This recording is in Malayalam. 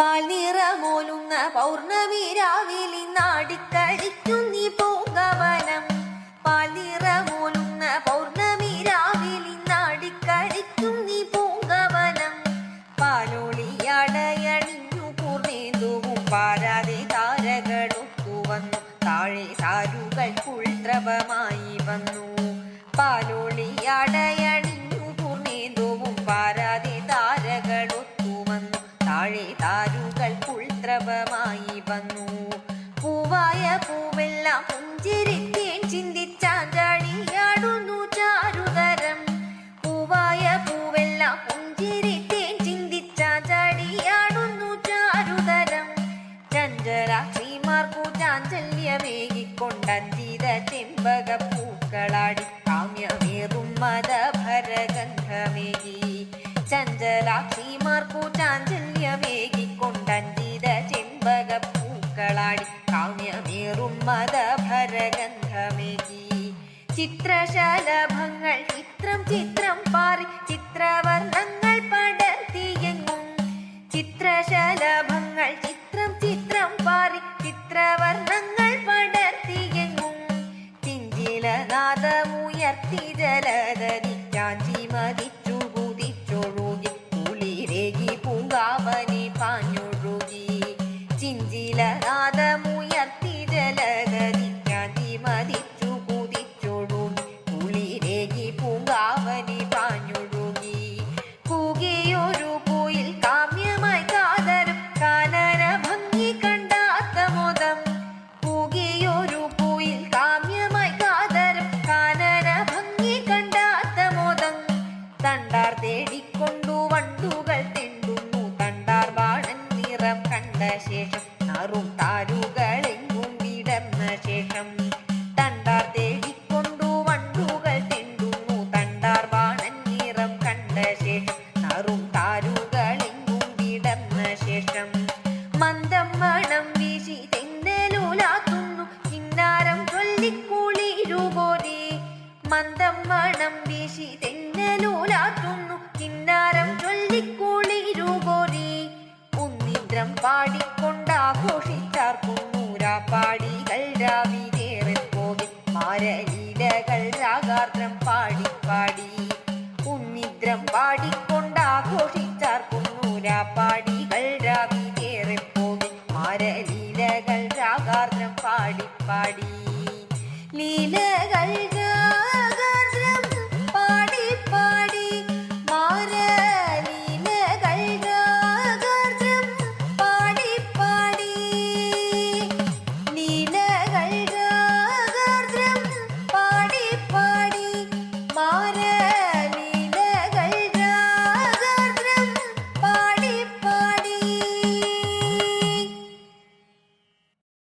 പാൽ നിറമോലുന്ന പൗർണമി രാവിലെ നാടിക്കളിക്കുന്നീ പൂങ്കവനം പാൽ നിറമോലുന്ന പൗർണമി രാവിലെ നാടിക്കളിക്കുന്നീ പൂങ്കവനം പാലോളിയടയണിഞ്ഞു കൂർന്നേന്തുവും പാരാതെ താരകളൊത്തു വന്നു. താഴെ താരുകൾ കുൾത്രപമായി വന്നു. പാലോളിയടയണിഞ്ഞു പൂവായ പൂവെല്ലാം പുഞ്ചിരിത്തേൻ ചിന്തിച്ചാഞ്ചാടിയാടുന്നു ചാരുതരം. പൂവായ പൂവെല്ലാം പുഞ്ചിരിത്തേൻ ചിന്തിച്ചാഞ്ചാടിയാടുന്നു ചാരുതരം. ചഞ്ചലാക്ഷിമാർക്കു ചാഞ്ചല്യമേകിക്കൊണ്ടഞ്ചിത മതഭരഗന്ധമേകി ചിത്രശലഭങ്ങൾ ചിത്രം ചിത്രം പാറി ചിത്രവർണങ്ങൾ പടർത്തിയെങ്ങും ചിത്രശലഭങ്ങൾ ചിത്രം ചിത്രം പാറി ചിത്രവർണങ്ങൾ പടർത്തിയെങ്ങും ചിഞ്ചിലനാദമുയർത്തി ജലധരി ചാഞ്ചി തേടിക്കൊണ്ടു വണ്ടുകൾ തെണ്ടുന്നു. തണ്ടാർ വാഴൻ നിറം കണ്ട ശേഷം നറും താരുകളെങ്ങും വിടർന്ന ശേഷം ശേഷം മന്ദം മണം വീശി വീശി കിന്നലൂലാത്തുന്നു കിന്നാരം ചൊല്ലിക്കുളിരുപൊരി ഒന്നിദ്രം പാടിക്കൊണ്ടാഘോഷിച്ചാർക്കും നൂരാപ്പാടികൾ രാവിലേറെ പോകി മാരലീലകൾ രാഗാർദ്രം പാടി പാടി ഉന്നിദ്രം പാടിക്കൊണ്ടാഘോഷിച്ചാർക്കും നൂരാപ്പാടികൾ രാവിലേറെ പോകി മാരലീലകൾ രാഗാർദ്രം പാടി പാടി ലീലകൾ